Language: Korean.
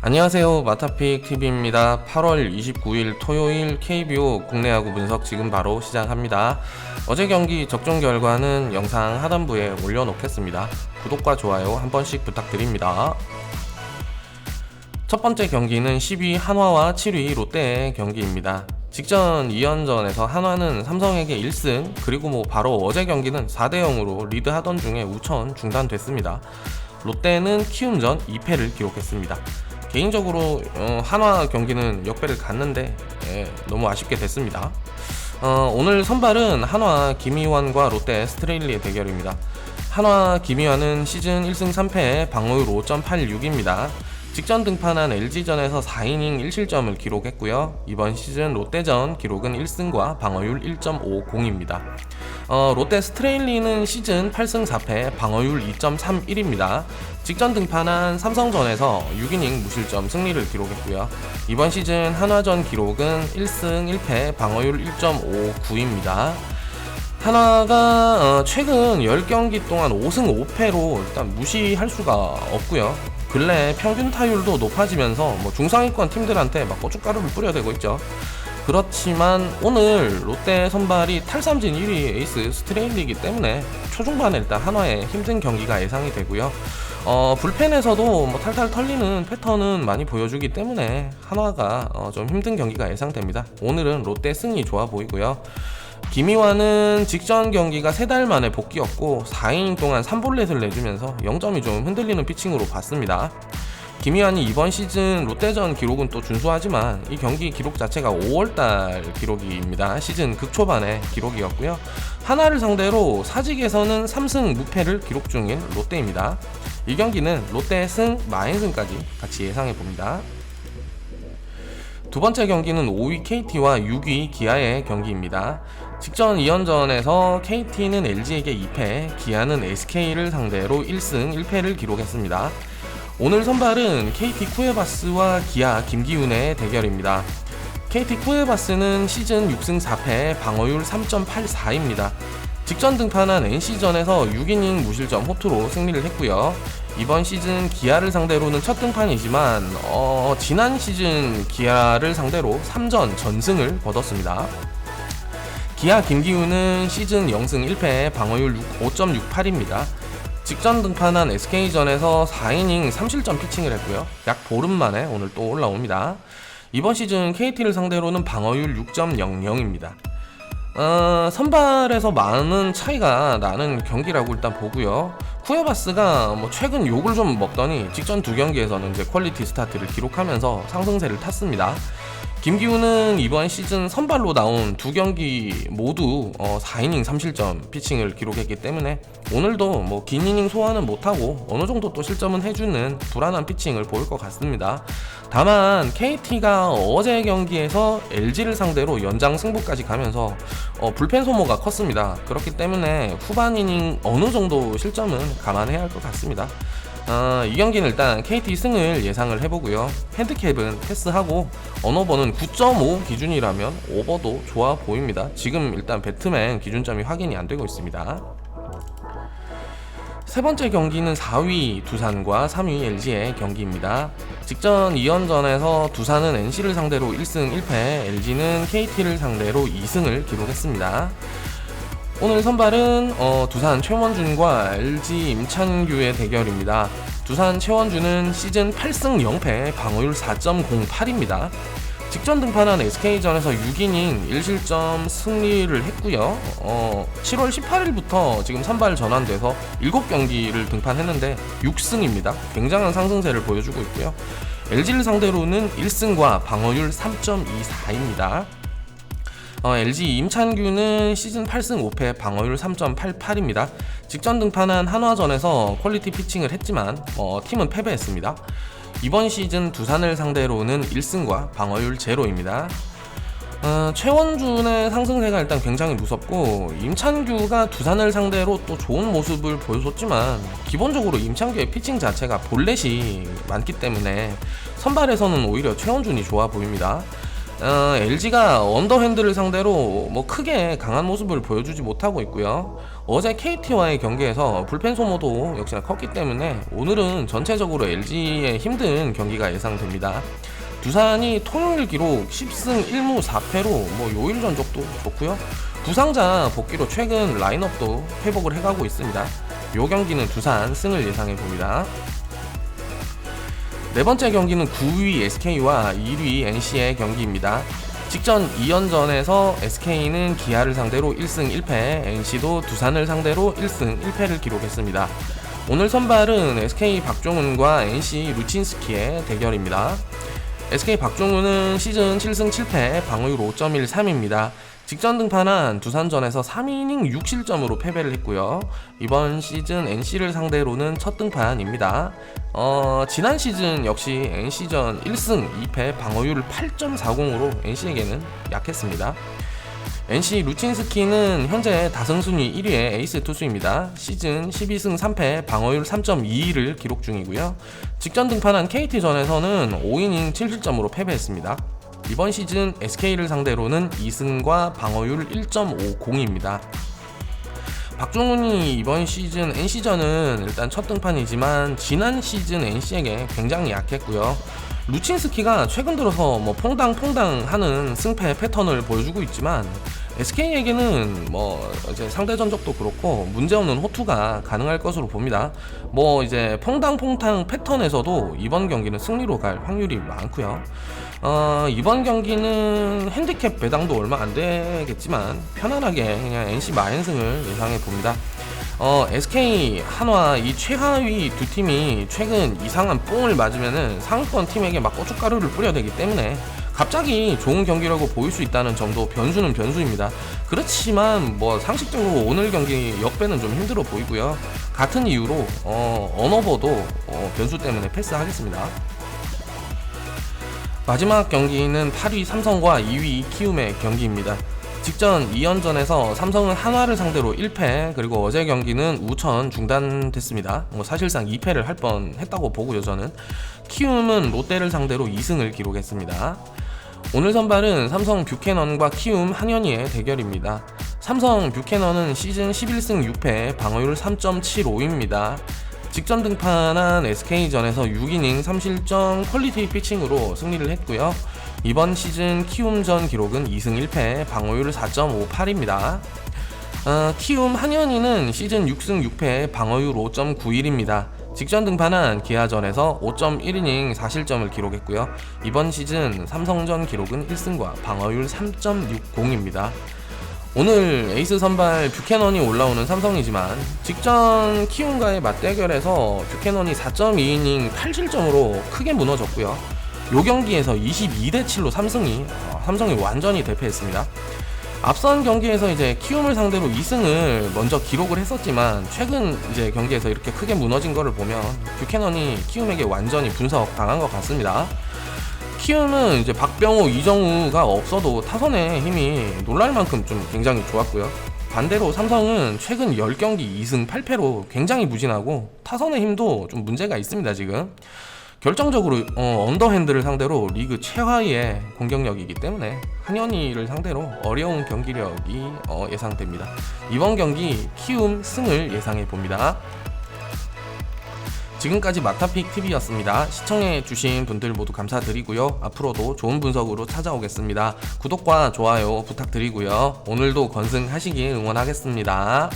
안녕하세요 마타픽 TV입니다. 8월 29일 토요일 KBO 국내 야구 분석 지금 바로 시작합니다. 어제 경기 적중 결과는 영상 하단부에 올려놓겠습니다. 구독과 좋아요 한 번씩 부탁드립니다. 첫 번째 경기는 10위 한화와 7위 롯데의 경기입니다. 직전 2연전에서 한화는 삼성에게 1승 그리고 뭐 바로 어제 경기는 4대 0으로 리드하던 중에 우천 중단됐습니다. 롯데는 키움전 2패를 기록했습니다. 개인적으로 어, 한화 경기는 역배를 갔는데 예, 너무 아쉽게 됐습니다. 어, 오늘 선발은 한화 김희환과 롯데 스트레일리의 대결입니다. 한화 김희환은 시즌 1승 3패 방어율 5.86입니다. 직전 등판한 LG전에서 4이닝 1실점을 기록했고요. 이번 시즌 롯데전 기록은 1승과 방어율 1.50입니다. 어, 롯데 스트레일리는 시즌 8승 4패 방어율 2.31입니다. 직전 등판한 삼성전에서 6이닝 무실점 승리를 기록했고요. 이번 시즌 한화전 기록은 1승 1패 방어율 1.59입니다. 한화가 어, 최근 10경기 동안 5승 5패로 일단 무시할 수가 없고요. 근래 평균 타율도 높아지면서 뭐 중상위권 팀들한테 막 고춧가루를 뿌려대고 있죠. 그렇지만 오늘 롯데 선발이 탈삼진 1위 에이스 스트레일리이기 때문에 초중반에 일단 한화의 힘든 경기가 예상이 되고요. 어, 불펜에서도 뭐 탈탈 털리는 패턴은 많이 보여주기 때문에 한화가 어, 좀 힘든 경기가 예상됩니다. 오늘은 롯데 승리 좋아 보이고요. 김희환은 직전 경기가 세달 만에 복귀였고 4이닝 동안 3볼넷을 내주면서 0점이 좀 흔들리는 피칭으로 봤습니다. 김희환이 이번 시즌 롯데전 기록은 또 준수하지만 이 경기 기록 자체가 5월달 기록입니다. 시즌 극초반의 기록이었고요. 하나를 상대로 사직에서는 3승 무패를 기록 중인 롯데입니다. 이 경기는 롯데 승, 마인승까지 같이 예상해 봅니다. 두 번째 경기는 5위 KT와 6위 기아의 경기입니다. 직전 2연전에서 KT는 LG에게 2패, 기아는 SK를 상대로 1승 1패를 기록했습니다. 오늘 선발은 KT 쿠에바스와 기아 김기훈의 대결입니다. KT 쿠에바스는 시즌 6승 4패, 방어율 3.84입니다. 직전 등판한 NC전에서 6이닝 무실점 호투로 승리를 했고요. 이번 시즌 기아를 상대로는 첫 등판이지만 어, 지난 시즌 기아를 상대로 3전 전승을 거뒀습니다. 기아 김기훈은 시즌 0승 1패 방어율 5.68입니다. 직전 등판한 SK전에서 4이닝 3실점 피칭을 했고요. 약 보름 만에 오늘 또 올라옵니다. 이번 시즌 KT를 상대로는 방어율 6.00입니다. 어, 선발에서 많은 차이가 나는 경기라고 일단 보고요. 쿠에바스가 뭐 최근 욕을 좀 먹더니 직전 두 경기에서는 이제 퀄리티 스타트를 기록하면서 상승세를 탔습니다. 김기훈은 이번 시즌 선발로 나온 두 경기 모두 어, 4이닝 3실점 피칭을 기록했기 때문에 오늘도 뭐 긴 이닝 소화는 못하고 어느 정도 또 실점은 해주는 불안한 피칭을 보일 것 같습니다. 다만 KT가 어제 경기에서 LG를 상대로 연장 승부까지 가면서 어, 불펜 소모가 컸습니다. 그렇기 때문에 후반 이닝 어느 정도 실점은 감안해야 할 것 같습니다. 어, 이 경기는 일단 KT 승을 예상을 해보고요. 핸드캡은 패스하고 언어버는 9.5 기준이라면 오버도 좋아 보입니다. 지금 일단 배트맨 기준점이 확인이 안 되고 있습니다. 세 번째 경기는 4위 두산과 3위 LG의 경기입니다. 직전 2연전에서 두산은 NC를 상대로 1승 1패, LG는 KT를 상대로 2승을 기록했습니다. 오늘 선발은 어, 두산 최원준과 LG 임찬규의 대결입니다. 두산 최원준은 시즌 8승 0패, 방어율 4.08입니다. 직전 등판한 SK전에서 6이닝 1실점 승리를 했고요. 어, 7월 18일부터 지금 선발 전환돼서 7경기를 등판했는데 6승입니다. 굉장한 상승세를 보여주고 있고요. LG를 상대로는 1승과 방어율 3.24입니다. 어, LG 임찬규는 시즌 8승 5패 방어율 3.88입니다. 직전 등판한 한화전에서 퀄리티 피칭을 했지만 어, 팀은 패배했습니다. 이번 시즌 두산을 상대로는 1승과 방어율 제로입니다. 어, 최원준의 상승세가 일단 굉장히 무섭고 임찬규가 두산을 상대로 또 좋은 모습을 보여줬지만 기본적으로 임찬규의 피칭 자체가 볼넷이 많기 때문에 선발에서는 오히려 최원준이 좋아 보입니다. 어, LG가 언더핸드를 상대로 뭐 크게 강한 모습을 보여주지 못하고 있고요. 어제 KT와의 경기에서 불펜 소모도 역시나 컸기 때문에 오늘은 전체적으로 LG의 힘든 경기가 예상됩니다. 두산이 토요일 기록 10승 1무 4패로 뭐 요일 전적도 좋고요. 부상자 복귀로 최근 라인업도 회복을 해가고 있습니다. 요 경기는 두산 승을 예상해 봅니다. 네 번째 경기는 9위 SK와 1위 NC의 경기입니다. 직전 2연전에서 SK는 기아를 상대로 1승 1패, NC도 두산을 상대로 1승 1패를 기록했습니다. 오늘 선발은 SK 박종훈과 NC 루친스키의 대결입니다. SK 박종훈은 시즌 7승 7패, 방어율 5.13입니다. 직전 등판한 두산전에서 3이닝 6실점으로 패배를 했고요. 이번 시즌 NC를 상대로는 첫 등판입니다. 어, 지난 시즌 역시 NC전 1승 2패 방어율 8.40으로 NC에게는 약했습니다. NC 루친스키는 현재 다승순위 1위의 에이스 투수입니다. 시즌 12승 3패 방어율 3.22를 기록 중이고요. 직전 등판한 KT전에서는 5이닝 7실점으로 패배했습니다. 이번 시즌 SK를 상대로는 2승과 방어율 1.50입니다. 박종훈이 이번 시즌 NC전은 일단 첫 등판이지만 지난 시즌 NC에게 굉장히 약했고요. 루친스키가 최근 들어서 뭐 퐁당퐁당 하는 승패 패턴을 보여주고 있지만 SK에게는 뭐 이제 상대 전적도 그렇고 문제없는 호투가 가능할 것으로 봅니다. 뭐 이제 퐁당퐁당 패턴에서도 이번 경기는 승리로 갈 확률이 많고요. 어, 이번 경기는 핸디캡 배당도 얼마 안 되겠지만 편안하게 그냥 NC 마연승을 예상해 봅니다. 어, SK, 한화 이 최하위 두 팀이 최근 이상한 뽕을 맞으면은 상위권 팀에게 막 고춧가루를 뿌려대기 때문에 갑자기 좋은 경기라고 보일 수 있다는 점도 변수는 변수입니다. 그렇지만 뭐 상식적으로 오늘 경기 역배는 좀 힘들어 보이고요. 같은 이유로 어, 언어버도 어, 변수 때문에 패스하겠습니다. 마지막 경기는 8위 삼성과 2위 키움의 경기입니다. 직전 2연전에서 삼성은 한화를 상대로 1패 그리고 어제 경기는 우천 중단됐습니다. 뭐 사실상 2패를 할 뻔했다고 보고요 저는. 키움은 롯데를 상대로 2승을 기록했습니다. 오늘 선발은 삼성 뷰캐넌과 키움 한현희의 대결입니다. 삼성 뷰캐넌은 시즌 11승 6패 방어율 3.75입니다. 직전 등판한 SK전에서 6이닝 3실점 퀄리티 피칭으로 승리를 했고요. 이번 시즌 키움전 기록은 2승 1패, 방어율 4.58입니다. 어, 키움 한현희는 시즌 6승 6패, 방어율 5.91입니다. 직전 등판한 기아전에서 5.1이닝 4실점을 기록했고요. 이번 시즌 삼성전 기록은 1승과 방어율 3.60입니다. 오늘 에이스 선발 뷰캐넌이 올라오는 삼성이지만 직전 키움과의 맞대결에서 뷰캐넌이 4.2이닝 8실점으로 크게 무너졌고요. 요 경기에서 22대 7로 삼성이 어, 삼성이 완전히 대패했습니다. 앞선 경기에서 이제 키움을 상대로 2승을 먼저 기록을 했었지만 최근 이제 경기에서 이렇게 크게 무너진 거를 보면 뷰캐넌이 키움에게 완전히 분석 당한 것 같습니다. 키움은 이제 박병호, 이정우가 없어도 타선의 힘이 놀랄 만큼 좀 굉장히 좋았고요. 반대로 삼성은 최근 10경기 2승 8패로 굉장히 무진하고 타선의 힘도 좀 문제가 있습니다, 지금. 결정적으로 어, 언더핸드를 상대로 리그 최하위의 공격력이기 때문에 한현희를 상대로 어려운 경기력이 어, 예상됩니다. 이번 경기 키움 승을 예상해 봅니다. 지금까지 마타픽 TV였습니다. 시청해주신 분들 모두 감사드리고요. 앞으로도 좋은 분석으로 찾아오겠습니다. 구독과 좋아요 부탁드리고요. 오늘도 건승하시길 응원하겠습니다.